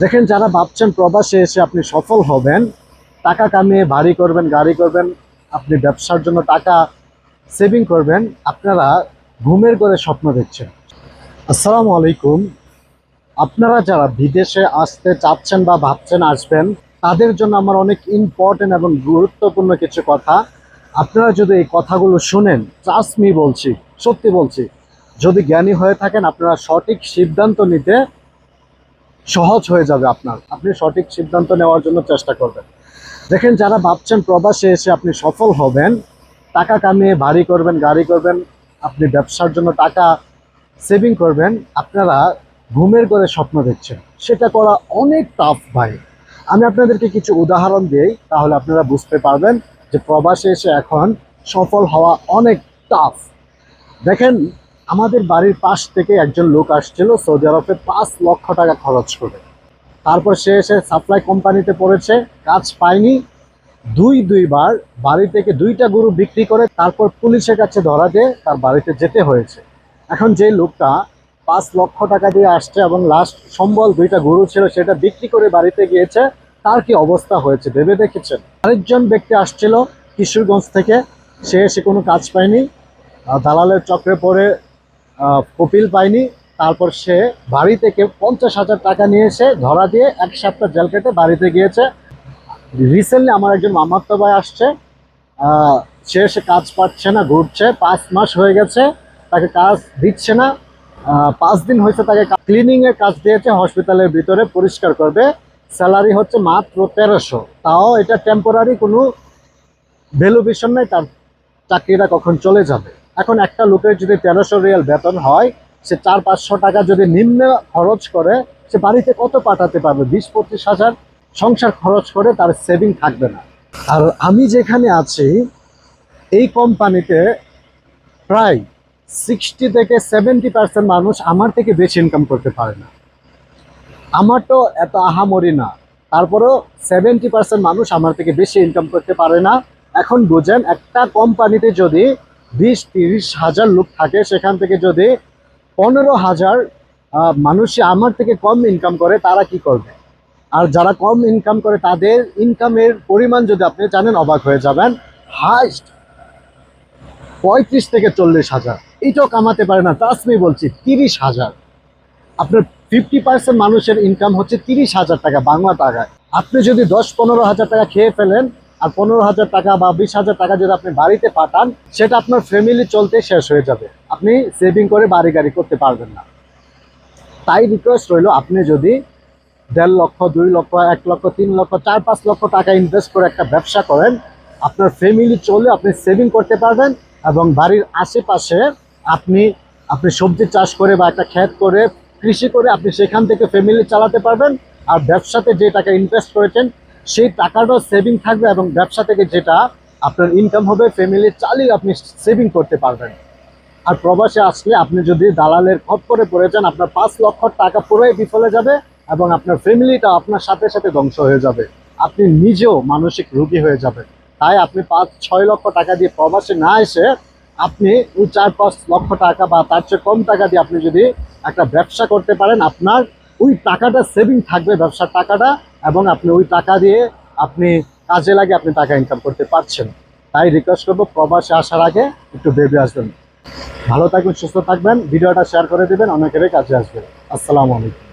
দেখেন, যারা ভাবছেন প্রবাসে এসে আপনি সফল হবেন, টাকা কামিয়ে বাড়ি করবেন, গাড়ি করবেন, আপনি ব্যবসার জন্য টাকা সেভিং করবেন, আপনারা ঘুমের করে স্বপ্ন দেখছেন। আসসালামু আলাইকুম। আপনারা যারা বিদেশে আসতে চাচ্ছেন বা ভাবছেন আসবেন, তাদের জন্য আমার অনেক ইম্পর্টেন্ট এবং গুরুত্বপূর্ণ কিছু কথা। আপনারা যদি এই কথাগুলো শুনেন ট্রাস্ট মি বলছি, সত্যি বলছি, যদি জ্ঞানী হয়ে থাকেন, আপনারা সঠিক সিদ্ধান্ত নিতে সহজ হয়ে যাবে আপনার। আপনি সঠিক সিদ্ধান্ত নেওয়ার জন্য চেষ্টা করবেন। দেখেন, যারা ভাবছেন প্রবাসে এসে আপনি সফল হবেন, টাকা কামিয়ে ভারী করবেন, গাড়ি করবেন, আপনি ব্যবসার জন্য টাকা সেভিং করবেন, আপনারা ঘুমের করে স্বপ্ন দেখছেন। সেটা করা অনেক টাফ ভাই। আমি আপনাদেরকে কিছু উদাহরণ দিই, তাহলে আপনারা বুঝতে পারবেন যে প্রবাসে এসে এখন সফল হওয়া অনেক টাফ দেখেন আমাদের বাড়ির পাশ থেকে একজন লোক আসছিল সৌদি আরবে পাঁচ লক্ষ টাকা খরচ করে। তারপর সে এসে সাপ্লাই কোম্পানিতে পড়েছে, কাজ পায়নি। দুই দুইবার বাড়ি থেকে দুইটা গরু বিক্রি করে তারপর পুলিশের কাছে ধরা দিয়ে তার বাড়িতে যেতে হয়েছে। এখন যে লোকটা পাঁচ লক্ষ টাকা দিয়ে আসছে এবং লাস্ট সম্বল দুইটা গরু ছিল সেটা বিক্রি করে বাড়িতে গিয়েছে, তার কি অবস্থা হয়েছে ভেবে দেখেছেন? আরেকজন ব্যক্তি আসছিল কিশোরগঞ্জ থেকে, সে এসে কোনো কাজ পায়নি। দালালের চক্রে পড়ে কপিল পায়নি। তারপর সে বাড়ি থেকে পঞ্চাশ হাজার টাকা নিয়ে এসে ধরা দিয়ে এক সপ্তাহ জেল কেটে বাড়িতে গিয়েছে। রিসেন্টলি আমার একজন মামাত্ম ভাই আসছে। সে এসে কাজ পাচ্ছে না, ঘুরছে। পাঁচ মাস হয়ে গেছে, তাকে কাজ দিচ্ছে না। পাঁচ দিন হয়েছে তাকে ক্লিনিং এর কাজ দিয়েছে হসপিটালের ভিতরে পরিষ্কার করবে। স্যালারি হচ্ছে মাত্র তেরোশো। তাও এটা টেম্পোরারি কোনো ভ্যালুবেশন নেই, তার চাকরিটা কখন চলে যাবে? এখন একটা লোকের যদি তেরোশো রিয়াল বেতন হয়, সে চার, পাঁচশো টাকা যদি নিম্ন খরচ করে, সে বাড়িতে কত পাঠাতে পারবে? বিশ, পঁচিশ হাজার সংসার খরচ করে তার সেভিং থাকবে না। আর আমি যেখানে আছি, এই কোম্পানিতে প্রায় সিক্সটি থেকে সেভেন্টি পার্সেন্ট মানুষ আমার থেকে বেশি ইনকাম করতে পারে না। আমার তো এত আহামরি না। তারপরেও সেভেন্টি পার্সেন্ট মানুষ আমার থেকে বেশি ইনকাম করতে পারে না। এখন বুঝেন একটা কোম্পানিতে যদি বিশ তিরিশ হাজার লোক থাকে সেখান থেকে যদি পনেরো হাজার আহ, মানুষই আমার থেকে কম ইনকাম করে তারা কি করবে? আর যারা কম ইনকাম করে তাদের ইনকামের পরিমাণ যদি আপনি জানেন অবাক হয়ে যাবেন। হাইস্ট পঁয়ত্রিশ থেকে চল্লিশ হাজার। এইটাও কামাতে পারে না। তাসমি বলছি তিরিশ হাজার। আপনার ফিফটি পার্সেন্ট মানুষের ইনকাম হচ্ছে তিরিশ হাজার টাকা বাংলা টাকায়। আপনি যদি দশ পনেরো হাজার টাকা খেয়ে ফেলেন আর পনেরো হাজার টাকা বা বিশ হাজার টাকা যদি আপনি বাড়িতে পাঠান, সেটা আপনার ফ্যামিলি চলতে শেষ হয়ে যাবে। আপনি সেভিং করে বাড়ি গাড়ি করতে পারবেন না। তাই রিকোয়েস্ট রইল, আপনি যদি দেড় লক্ষ, দুই লক্ষ, এক লক্ষ, তিন লক্ষ, চার পাঁচ লক্ষ টাকা ইনভেস্ট করে একটা ব্যবসা করেন, আপনার ফ্যামিলি চলে আপনি সেভিং করতে পারবেন এবং বাড়ির আশেপাশে আপনি আপনি সবজি চাষ করে বা একটা ক্ষেত করে, কৃষি করে আপনি সেখান থেকে ফ্যামিলি চালাতে পারবেন। আর ব্যবসাতে যে টাকা ইনভেস্ট করেছেন সেই টাকাটাও সেভিং থাকবে এবং ব্যবসা থেকে যেটা আপনার ইনকাম হবে ফ্যামিলি চালিয়ে আপনি সেভিং করতে পারবেন। আর প্রবাসে আসলে আপনি যদি দালালের খপ্পরে পড়ে যান, আপনার পাঁচ লক্ষ টাকা পুরোই বিফলে যাবে এবং আপনার ফ্যামিলিটা আপনার সাথে সাথে ধ্বংস হয়ে যাবে। আপনি নিজেও মানসিক রোগী হয়ে যাবেন। তাই আপনি পাঁচ, ছয় লক্ষ টাকা দিয়ে প্রবাসে না এসে আপনি ওই চার, পাঁচ লক্ষ টাকা বা তার চেয়ে কম টাকা দিয়ে আপনি যদি একটা ব্যবসা করতে পারেন, আপনার ওই টাকাটা সেভিং থাকবে, ব্যবসার টাকাটা। এবং আপনি ওই টাকা দিয়ে আপনি কাজে লাগে আপনি টাকা ইনকাম করতে পারছেন। তাই রিকোয়েস্ট করব, প্রবাসে আসার আগে একটু ভেবে আসবেন। ভালো থাকবেন, সুস্থ থাকবেন, ভিডিওটা শেয়ার করে দেবেন, অনেকেরই কাজে আসবে। আসসালামু আলাইকুম।